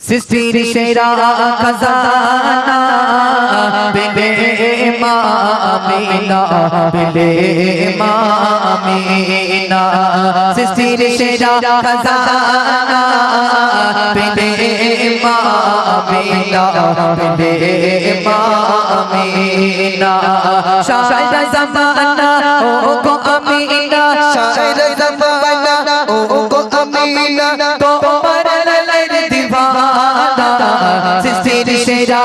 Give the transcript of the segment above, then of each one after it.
সৃষ্টির সেরা খাজানা পেলে মা আমিনা সৃষ্টির সেরা খাজানা পেলে মা আমিনা পেলে জামানা ও গো আমিনা শায়র জমানা ও গো আমিনা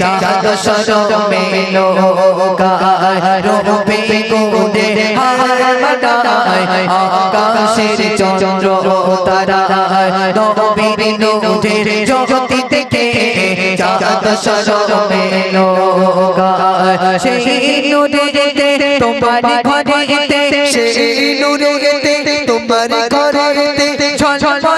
চাঁদ সরমে লোকায় রূপে গোদে হার মানায় আকাশের চন্দ্র তারায় নবীর নূরের জ্যোতি থেকে চাঁদ সরমে লোকায় সেই নূরেতে তোমার ঘরেতে, সেই নূরেতে তোমার ঘরেতে ঝলঝল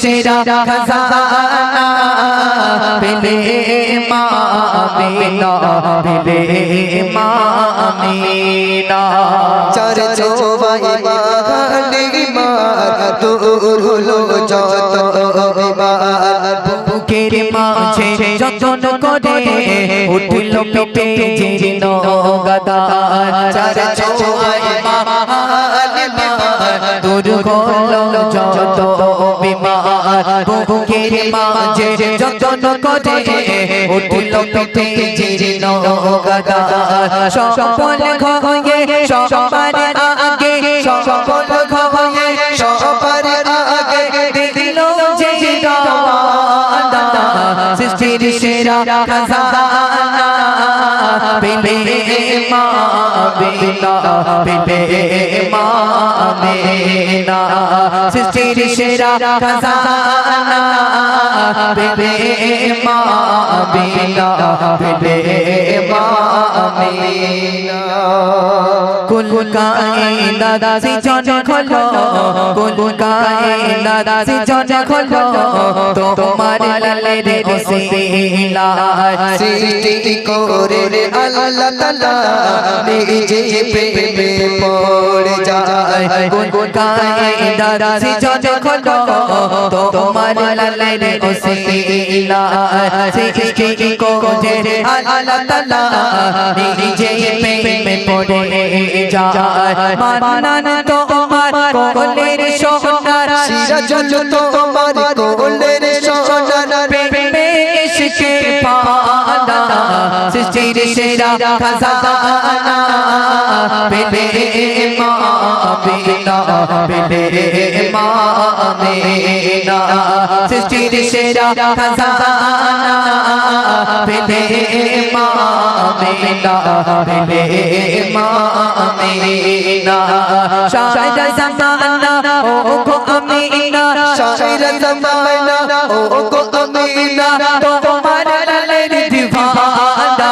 সেরা খাজানা পেলে মা আমিনা পেলে মা আমিনা চার চোবাই মাখানে মার দূর হলো যত বিমার। বুকের মাঝে যতন করে উঠল পেটে জীর্ণ গদা চার চোয়াই মহান বিমার দূর হলো যত বুকের মাঝে যতন করে উঠল পেটে জীর্ণ গদা। সকল ঘয়ে, সবার আগে সকল ঘয়ে, সবার আগে দিল যে সৃষ্টির সেরা খাজানা। পেলে মা বিনা পেলে মা বিনা সৃষ্টির সেরা খাজানা পেলে মা বিনা পেলে মা বিনা কুল কায়নাত সে জন খলো কুল আল্লাহ তাআলা নিজে প্রেমে পড়ে যায়। কুল কায়নাত সে জন খলো তোমার লালের ওসিলা সৃষ্টি করে আল্লাহ তাআলা নিজে প্রেমে পড়ে যায়। মানান তোমার কোলের সোনার সিরাজুল তোমার কোলের সৃষ্টির সেরা খাজানা পেলে মা বিনা পেলে মা বিনা সৃষ্টির সেরা খাজানা পেলে মা বিনা পেলে মা বিনা সারা জামানা ও গো আমিনা শায়র জমানা ও গো আমিনা তোমার দিওয়ানা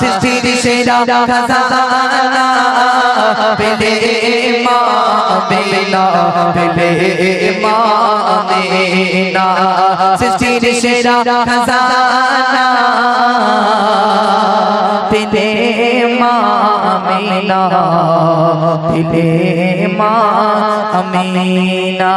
সৃষ্টির সেরা খাজানা পেলে মা বিনা পেলে মা বিনা সৃষ্টির সেরা খাজানা পেলে মা আমিনা পেলে মা আমিনা